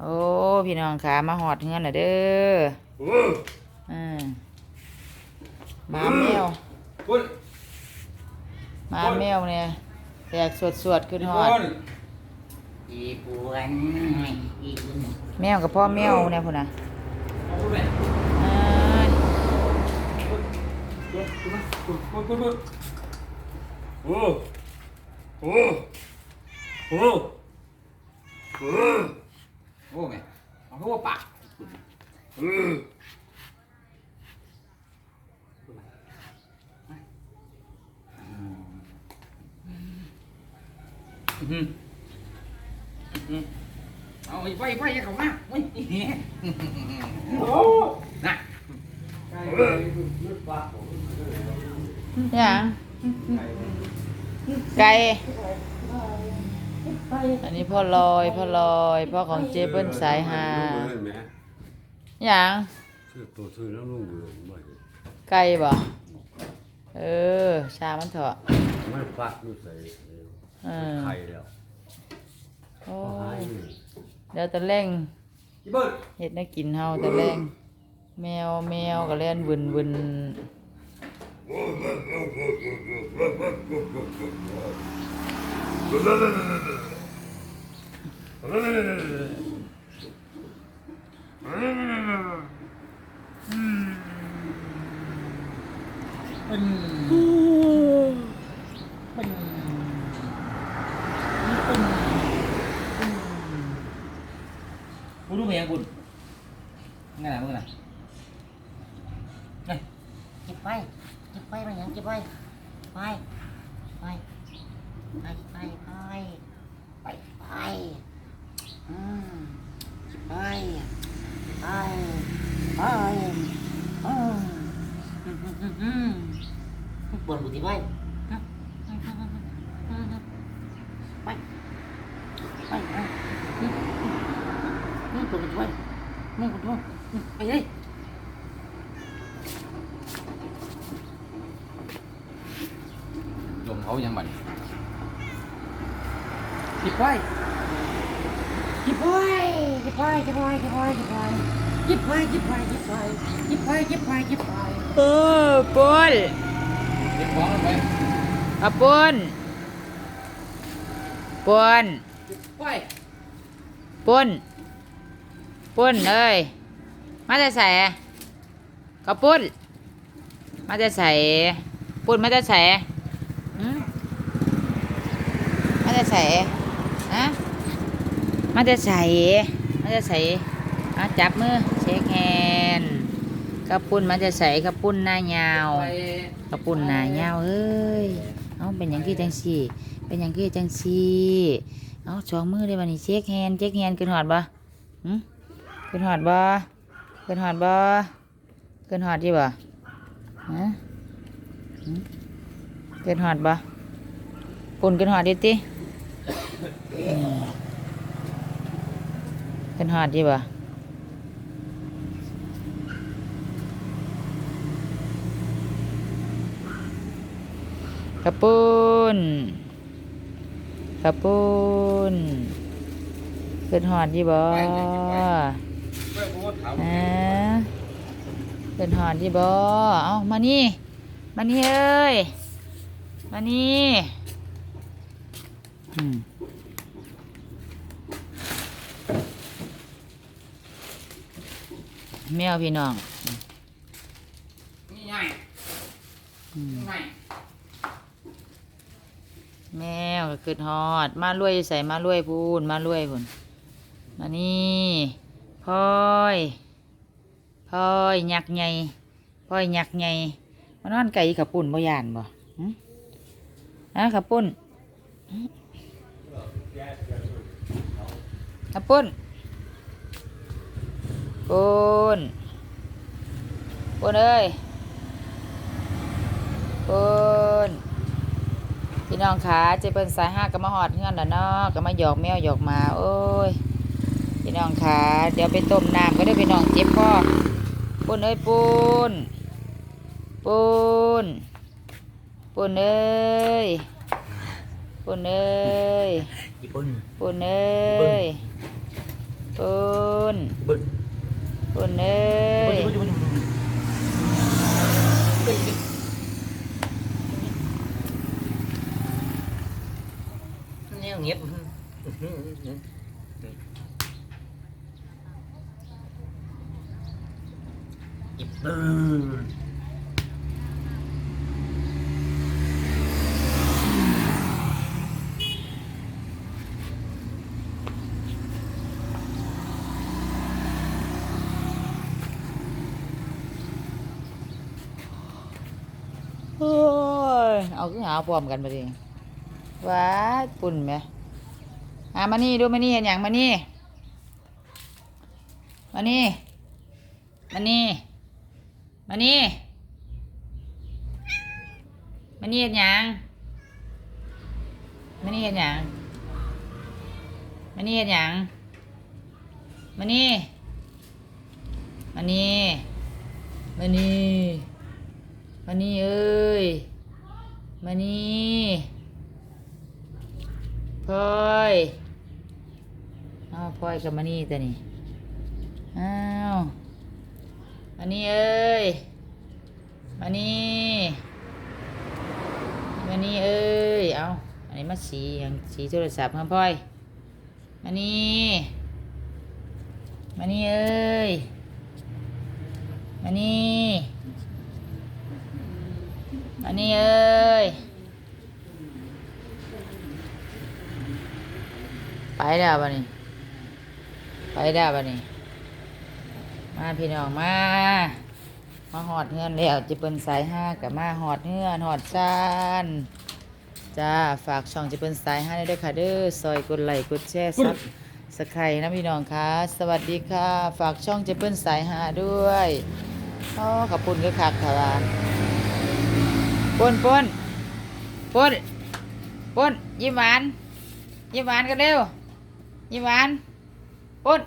โอ้พี่น้องขามาหอดเฮือนน่ะเด้อโอ้อืมหมาแมวคุณหมาแมวเนี่ยแตกสวดสวดๆขึ้นหอดคุณอีปวนอีปวนแมวกับพ่อแมวเนี่ยพุ่นน่ะเอาคุณแม่อ้ายคุณคุณคุณคุณคุณโอ้โอ้โอ้โอ้ โอ้แม่เอาหัวปากเอออืมอืมเอาไว้ไว้ไว้เข้ามาไว้น่ะหยังไก่ อันนี้พ่อลอยพ่อลอยพ่อของเจเปิ้ลสายหาหยังชื่อตัวชื่อแล้วลุงเบื่อไม่ไก่บ่เออ ชามันเถอะไม่ฟักอยู่ใส่เออไข่แล้วโอ้หายยนี่เดี๋ยวตะแรงอีเบิร์ดเฮ็ดให้กินเฮาตะแรงแมวแมวก็เล่นวึนวึน เป็นเป็นคุณรู้ไหมยังคุณงั้นน่ะมึงน่ะเฮ้ยเก็บไปเก็บไปมันยังเก็บไปไปไปไปไปไปไป ไปอืมไปไปไปอืมอืมอืมอืมอืมปวดบุตรไปไปไปไปนี่ปวดบุตรไปนี่ปวดบุตรไปเลยยมเขายังบัดคิดไว้ Chị Boy, chị Boy, chị Boy, chị Boy, chị Boy. Chị Boy, chị Boy, chị Boy. Chị Boy, chị Boy, chị Boy. เออปุ้นเก็บของลงไปอะปุ้นปุ้นไปุ้นปุ้นเอ้ยมาจะใส่กระปุ้นมาจะใส่ปุ้นมาจะใส่มาจะใส่ มาจะใส่มาจะใส่เอาจับมือเช็คแฮนกระปุ้นมาจะใส่กระปุ้นหน้ายาวกระปุ่นหน้ายาวเอ้ยเอาเป็นอย่างคือจังสี่เป็นอย่างคือจังสี่เอาสองมือเลยวันนี้เช็คแฮนเช็คแฮนขึ้นหอดบ่หึขึ้นหอดบ่ขึ้นหอดบ่ขึ้นหอดจีบ่ฮะขึ้นหอดบ่ปุ่นขึ้นหอดดิติ ขึ้นหอดจีบ่กระปุนกระปุนขึ้นหอดจีบ่ไม่เป็นหอนที่บอเอามานี่ มานี่เอ้ย มานี่อืม แมวพี่น้องนี่ไงอืมนี่ไงแมวก็ขึ้นฮอด มาลวยใส่มาลวยพูนมาลวยพูนมานี่พลอยพลอยยักษ์ใหญ่พลอยยักษ์ใหญ่มานอนไก่ขับปุ่นบ่ยานบ่หึฮะขับปุ่นหึขับปุ่น ปุ่นปุ่นเอ้ยปุ่นพี่น้องขาเจเปิ้นสายห้าก็มาหอดเฮือนแล้วเนาะก็มาหยอกแมวหยอกหมา โอ้ย พี่น้องขาเดี๋ยวไปต้มน้ำก็ได้พี่น้องเจ็บคอปูนเอ้ยปูนปูนปูนเอ้ยปูนเอ้ยญี่ปุ่นปูนเอ้ยปุน บึ้นปุนเอ้ยบึ้นบึ้นบึ้นบึ้นเนี่ยเงียบอิบปืน โอ้ ย เอาคือหาพร้อมกันไปดิว้าดปุ่นไหมอะมานี่ดูมานี่เห็นอย่างมานี่มานี่มานี่มานี่มานี่เห็นอย่างมานี่เห็นอย่างมานี่เห็นอย่างมานี่มานี่มานี่มานี่เอ้ย มานี่พลอยเอาพลอยกับมานี่แต่นี่อ้าวมานี่เอ้ยมานี่มานี่เอ้ยเอาอันนี้มาสีอย่างสีโทรศัพท์ครับพลอยมานี่มานี่เอ้ยมานี่ อันนี้เอ้ย ไปแล้วบันนี้ไปแล้วบันนี้มาพี่น้องมา มาหอดเฮือนแล้วจะเป็นสายห้ากับมาหอดเฮือนหอดจานจ้าฝากช่องจะเป็นสายห้าได้ด้วยค่ะเด้อซอยกดไลค์กดแชร์ซับสไครนะพี่น้องค่ะสวัสดีค่ะ ฝากช่องจะเป็นสายห้าด้วยอ๋อขอบคุณก็คักค่ะว่า ปนปนปนปนยิ้มหวานยิ้มหวานกันเร็วยิ้มหวานปนอ่น